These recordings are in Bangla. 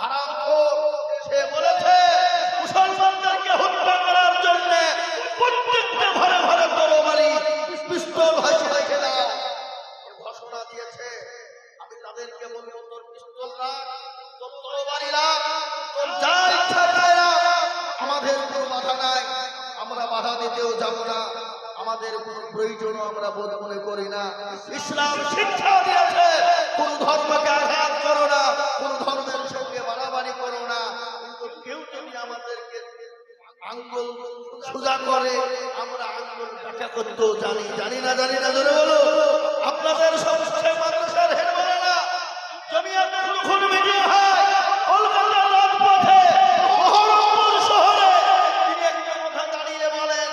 হারামখোর সে বলেছে হত্যা করার জন্য প্রত্যেকটা ঘরে ঘরে দিয়েছে, আমি তাদেরকে বলব, তোর পিস্তল রাখ, তোর তরবারি রাখ, তোর যা ইচ্ছা তাই রাখ। আমাদের কোনো বাধা নাই, আমরা বাধা দিতেও যাব না। আমাদের কোনো প্রয়োজনও আমরা বোধ মনে করি না। ইসলাম শিক্ষা দিয়েছে কোন ধর্মকে আঘাত করো না কোন ধর্মের সঙ্গে বাড়াবাড়ি করো না কিন্তু কেউ যদি আমাদেরকে আঙ্গুল সোজা করে আমরা আঙ্গুল টাকা করতেও জানি। জানি না জানি না ধরে বলো। আপনাদের সমস্যায় মাদ্রাসার হেড বলে না। জমিয়াতের যখন শহরে তিনি একটা কথা দাঁড়িয়ে বলেন।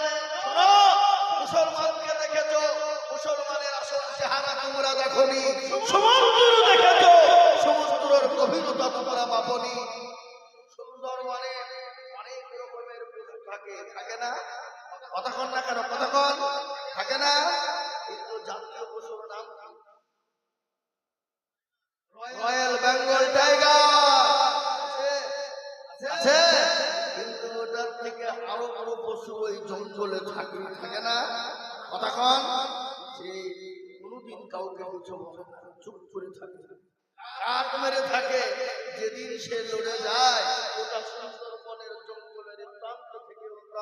মুসলমানকে দেখেছ? মুসলমানের আসল চেহারা তোমরা দেখনি। সমুদ্র দেখেছ? সমুদ্রের গভীরতা তোমরা মাপনি থাকে না। কতক্ষণ না কেন? কতক্ষণ? থাকে না? কিন্তু জাতীয় পশুর নাম রয়্যাল বেঙ্গল টাইগার। থেকে আরও আরও পশু ওই জঙ্গলে থাকে থাকে না। কতক্ষণ? সে কোনোদিন কাউকে চুপ করে থাকে। কাক মেরে থাকে? যেদিন সে লড়ে যায়, ওটা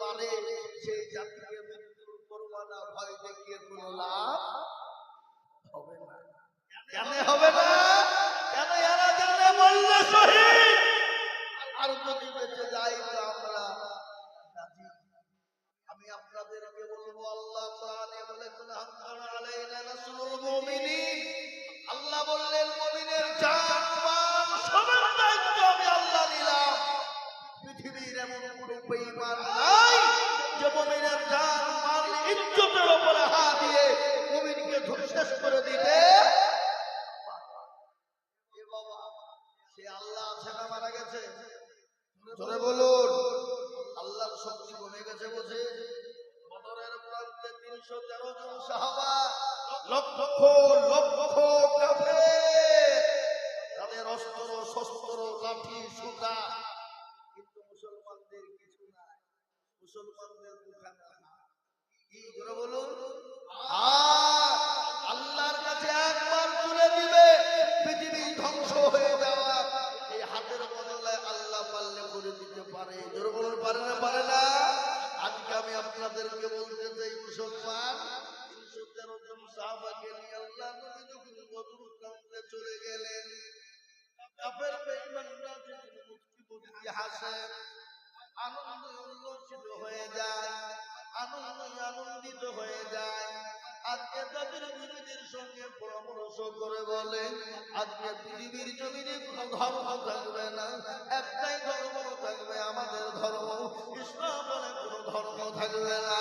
পারে, সেই জাতিকে মৃত্যুর করবানা ভয় দেখিয়ে কোনো লাভ হবে না। কেন হবে না? কেন এরা জানে বললে শহীদ আর যদি বেঁচে যাই তো আমরা আপনাদেরকে বলব, আল্লাহ আল্লাহ বললেন, মুমিনের যে মুমিনের জান মাল ইজ্জতের উপরে হাত দিয়ে মুমিনকে শেষ করে দিতে সে আল্লাহ আছে না মারা গেছে? জোরে বলুন, আল্লাহর শক্তি কমে গেছে বুঝে? বদরের প্রান্তে তিনশো তেরো জন সাহাবা, লক্ষ লক্ষ কাফের। তাদের অস্ত্র, শস্ত্র, লাঠি, সুতা মুসলমানদের আল্লাহর কাছে একবার তুলে দিবে, পৃথিবী ধ্বংস হয়ে যাওয়া। এই হাতের বদলে আল্লাহ পারলে করে দিতে পারে। জোরে বলুন, পারে না পারে না? আজকে আমি আপনাদেরকে বলতে চাই, মুসলমান, তিনশো তেরো জন সাহাবাকে নিয়ে আনন্দ আনন্দিত হয়ে যায়। আজকে তাদের বিরোধীর সঙ্গে পরামর্শ করে বলে, আজকে পৃথিবীর জমিনে কোনো ধর্ম থাকবে না। একটাই ধর্ম থাকবে আমাদের ধর্ম। ইসলাম বলে কোনো ধর্ম থাকবে না।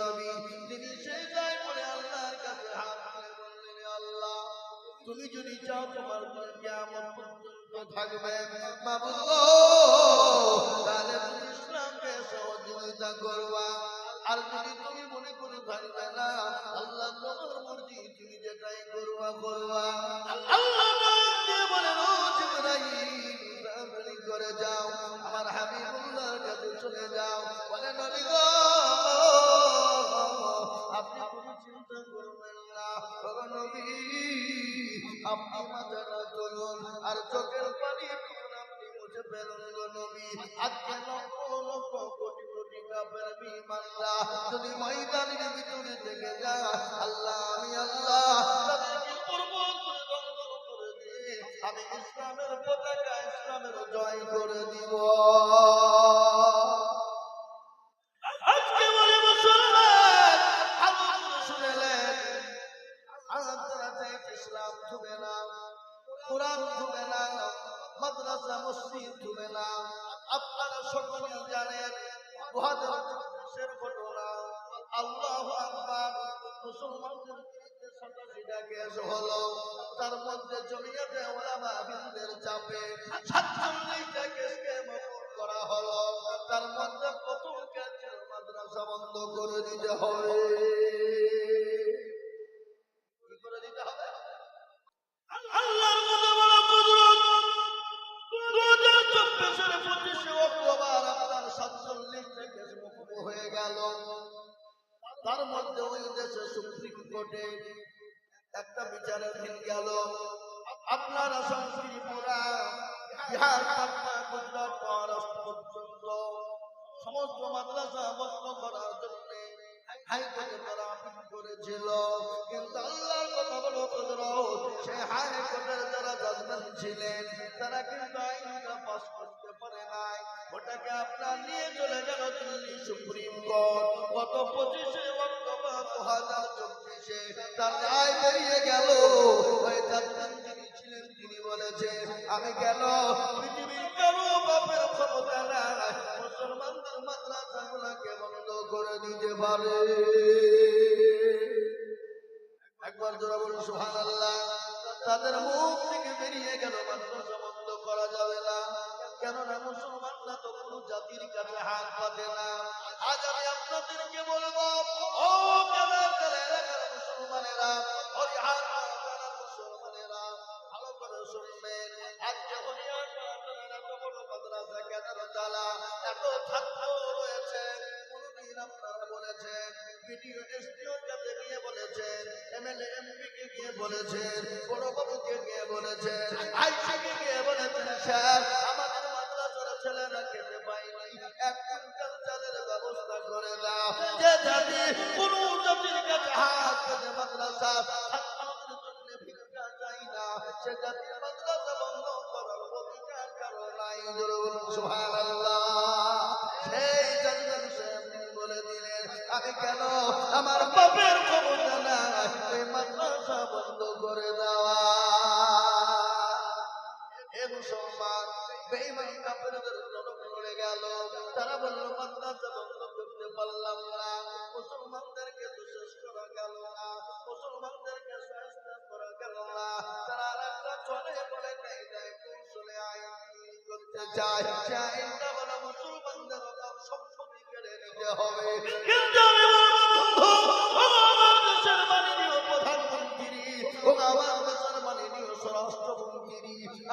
নবী। তিনি আল্লাহ, তুমি যদি চাও তোমার থাকবে সহযোগিতা করবা। আর যদি তুমি মনে করে থাকবে না, আল্লাহ তোমার মর্জি, তুমি যেটাই করবা করবা। আল্লাহ আপনি আর চোখের পানি আপনি মুছে ফেলুন নবী। আজকে লক্ষ লক্ষ কোটি কোটি কাপের বিমানরা যদি ময়দানের ভিতরে থেকে যায়, আল্লাহ, আমি আল্লাহ আমি ইসলামের পতাকা, ইসলামের চাপে সাতচল্লিশটা কেসকে মকুল করা হলো। তার মধ্যে প্রথম কেসের মাদ্রাসা বন্ধ করে দিতে হবে। তার মধ্যে ওই দেশে সুপ্রিম কোর্টে একটা বিচারাধীন গেল। আপনারা সংস্কৃতিপুরা বিহার সমস্ত মাদ্রাসা বন্ধ করার জন্য তারা ছিলেন, তারা কিন্তু আপনার নিয়ে চলে গেল দিল্লি গত পঁচিশে অক্টোবর দু চব্বিশে তার রায় বেরিয়ে গেল। আমি কেন পৃথিবীর কারও বাপের মুসলমানদের বন্ধ করে দিতে পারে। একবার বলুন আল্লাহ তাদের মুখ থেকে বেরিয়ে গেল বন্ধ করা যাবে না। কেননা মুসলমানরা তো কোনো জাতির কাছে হাত পাতে না। আজ আমি আপনাদেরকে বলব, ও এলাকার মুসলমানেরা পাড়ার তালা এত ছাত্র রয়েছে। কোনদিন আপনারা বলেছেন ভিডিও এসডিওর কাছে গিয়ে বলেছেন, এমএলএ এমপি কে গিয়ে বলেছেন বড় বাবুকে গিয়ে বলেছেন আইসি কে গিয়ে বলেছেন, স্যার, আমাদের মাদ্রাসার ছেলেরা খেতে পায়নি। এক কুইন্টাল চালের ব্যবস্থা করে দাও। যে জাতি কোন আমার না এই মাদ্রাসা বন্ধ করে দেওয়া। হে মুসলমান, বেঈমান, কাফেরদের লড়ে গেল। তারা বলল, মাদ্রাসা বন্ধ করতে পারলাম না। মুসলমানদেরকে তো শেষ করা গেল না। মুসলমানদেরকে শেষ করা গেল না। তারা আরেকটা চলে বলে কায়দায় কৌশলে আইন তৈরি করতে সে আইনটা হলো মুসলমানদের সম্পত্তি কেড়ে নিতে হবে। কিন্তু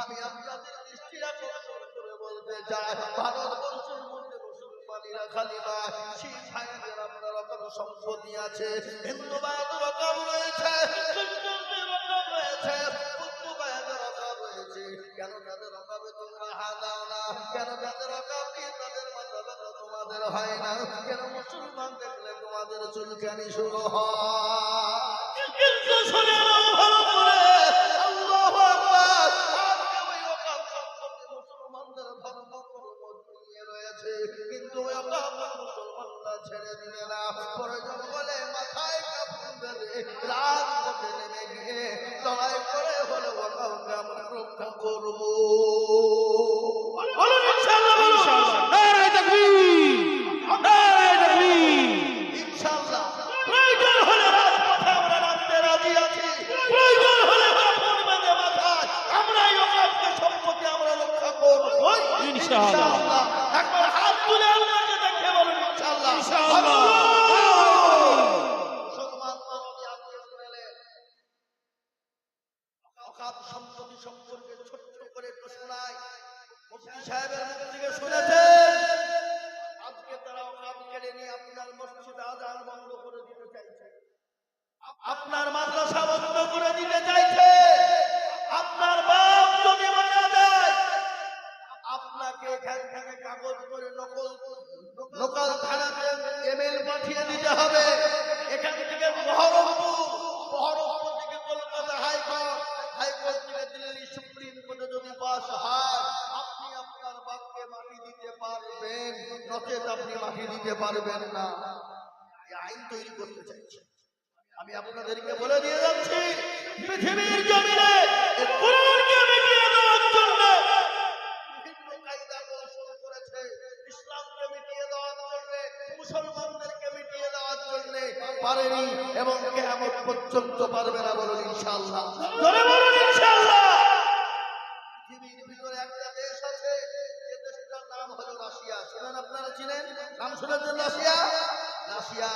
আমি আপনাদের দৃষ্টি আকর্ষণ করে বলতে চাই, ভারতবর্ষের মধ্যে মুসলমানেরা খালি নয় শিখ ভাইদের আপনার কোনো সম্পত্তি আছে? হিন্দু ভাইদের অকাল রয়েছে কেন তাদের অকাবে তোমরা হাত দাও না? কেন তাদের নিয়ে তাদের মাথা তোমাদের হয় না? কেন মুসলমান দেখলে তোমাদের চুলকানি শুরু হয়? আজকে তারা আপনার আপনার মাদ্রাসা বন্ধ করে দিতে চাইছে। কাগজ করে নকল থানাতে ইমেল পাঠিয়ে দিতে হবে। এখান থেকে বহরমপুর বহরমপুর থেকে কলকাতা হাইকোর্ট হাইকোর্ট থেকে দিল্লি সুপ্রিম কোর্টে যদি পাস হয়, আপনি আপনার বাপকে মাটি দিতে পারবেন, নচেত আপনি মাটি দিতে পারবেন না। আইন তৈরি করতে চাইছে। আমি আপনাদেরকে বলে দিয়ে যাচ্ছি, পৃথিবীর জমিনে কোরআনকে পর্যন্ত পারবে না বলুন ইনশাআল্লাহ। জোরে বলুন ইনশাআল্লাহ। পৃথিবীর ভিতরে একটা দেশ আছে যে দেশটার নাম হলো রাশিয়া। শুনেন আপনারা চিনেন? নাম শুনেছেন রাশিয়া? রাশিয়া।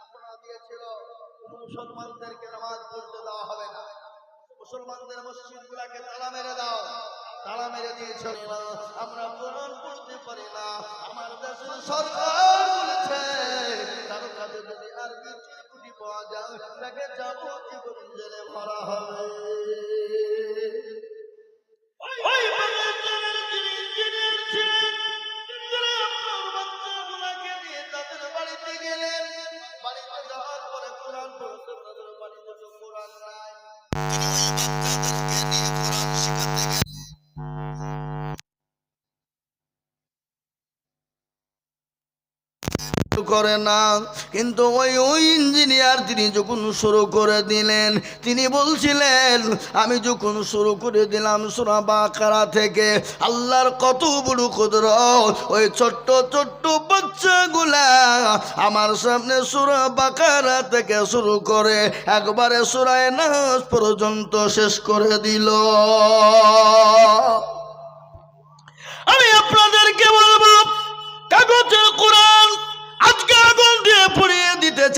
ঘোষণা দিয়েছিল মুসলমানদেরকে নামাজ পড়তে দেওয়া হবে না। মুসলমানদের মসজিদ গুলাকে তালা মেরে দাও। তালা মেরে দিয়েছে আমরা কোরআন পড়তে পারি না। আমার দেশের সরকার বলেছে কারও কাছে পাওয়া যায় জীবন জেলে হবে। করে না। কিন্তু ওই ওই ইঞ্জিনিয়ার তিনি যখন শুরু করে দিলেন, তিনি বলছিলেন, আমি যখন শুরু করে দিলাম সুরা বাকারা থেকে, আল্লাহর কত বড় ক্ষুদ্র ওই ছোট্ট ছোট্ট বাচ্চাগুলা আমার সামনে সুরা বাকারা থেকে শুরু করে একবারে সুরায় নাচ পর্যন্ত শেষ করে দিল। আমি আপনাদেরকে বলব, কাগজের কোরআন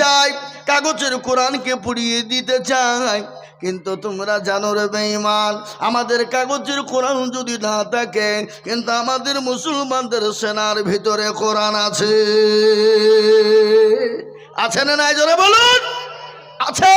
চাই, কাগজের কোরআনকে পুড়িয়ে দিতে চাই। কিন্তু তোমরা জানো রে বেঈমান, আমাদের কাগজের কোরআন যদি না থাকে, কিন্তু আমাদের মুসলমানদের সেনার ভিতরে কোরআন আছে। আছে না নাই? জোরে বলুন। আছে।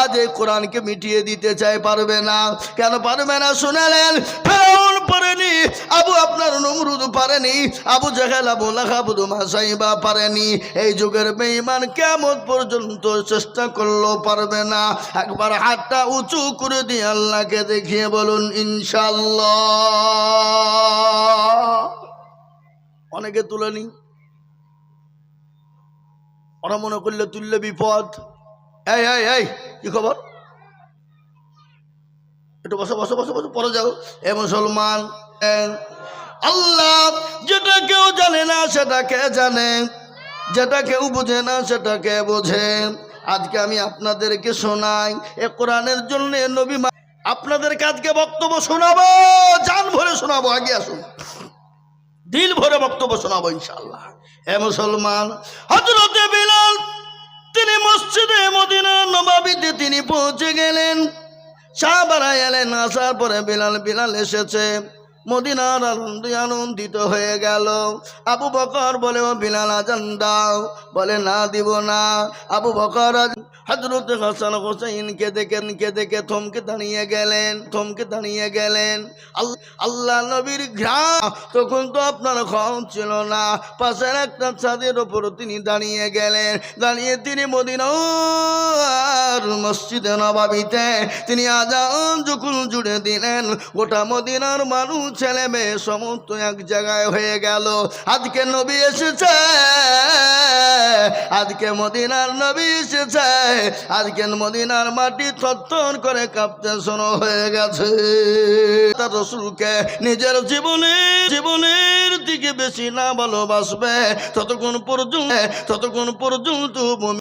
আজ এই কোরআনকে মিটিয়ে দিতে চাই, পারবে না। কেন পারবে না? শুনালেন, ফেরাউন পারেনি, আবু আপনার নমরুদ পারেনি, আবু জাহেল, আবু লাহাবুদু মাসাইবা পারেনি। এই যুগের বেঈমান কেমন পর্যন্ত চেষ্টা করলেও পারবে না। একবার হাতটা উঁচু করে দিয়ে আল্লাহকে দেখিয়ে বলুন ইনশাল্লাহ অনেকে তুলেনি ওরা মনে করলে তুললে বিপদ। এই এই এই, কি খবর? একটু বসো বসো বসো বসো পরে যাও। এ মুসলমান আল্লাহ, যেটা কেউ জানে না সেটা কে জানে? যেটা কেউ বোঝে না সেটা কে বোঝে? আজকে আমি আপনাদেরকে শোনাই, এ কোরআনের জন্য নবী আপনাদেরকে আজকে বক্তব্য শোনাবো, জান ভরে শোনাবো, আগে আসুন। দিল ভরে বক্তব্য শোনাবো ইনশাল্লাহ হে মুসলমান হজরতে বিলাল, তিনি মসজিদে মদিনা নবাবিতে তিনি পৌঁছে গেলেন। সাহাবারা এলেন আসার পরে বিলাল বিলাল এসেছে। মদিনার আনন্দে আনন্দিত হয়ে গেল। আবু বকর বলে, ও বিলাল, আজান দাও। বলে, না, দিব না। আবু বকর হজরত হাসান হোসেনকে দেখেন কে দেখে থমকে দাঁড়িয়ে গেলেন, থমকে দাঁড়িয়ে গেলেন। আল- আল্লাহ নবীর ঘ্রাম তখন তো আপনার খম ছিল না। পাশের একটা ছাদের ওপর তিনি দাঁড়িয়ে গেলেন। দাঁড়িয়ে তিনি মদিনার মসজিদে নবাবিতে তিনি আজান যখন জুড়ে দিলেন, গোটা মদিনার মানুষ ছেলে মেয়ে সমস্ত এক জায়গায় হয়ে গেল। আজকে নবী এসেছে, আজকে মদিনার নবী এসেছে, আজকে মদিনার মাটি থরথর করে কাঁপতে শোনো হয়ে গেছে। তার রসুলকে নিজের জীবনে, জীবনের দিকে বেশি না ভালোবাসবে। ততক্ষণ পর্যন্ত ততক্ষণ পর্যন্ত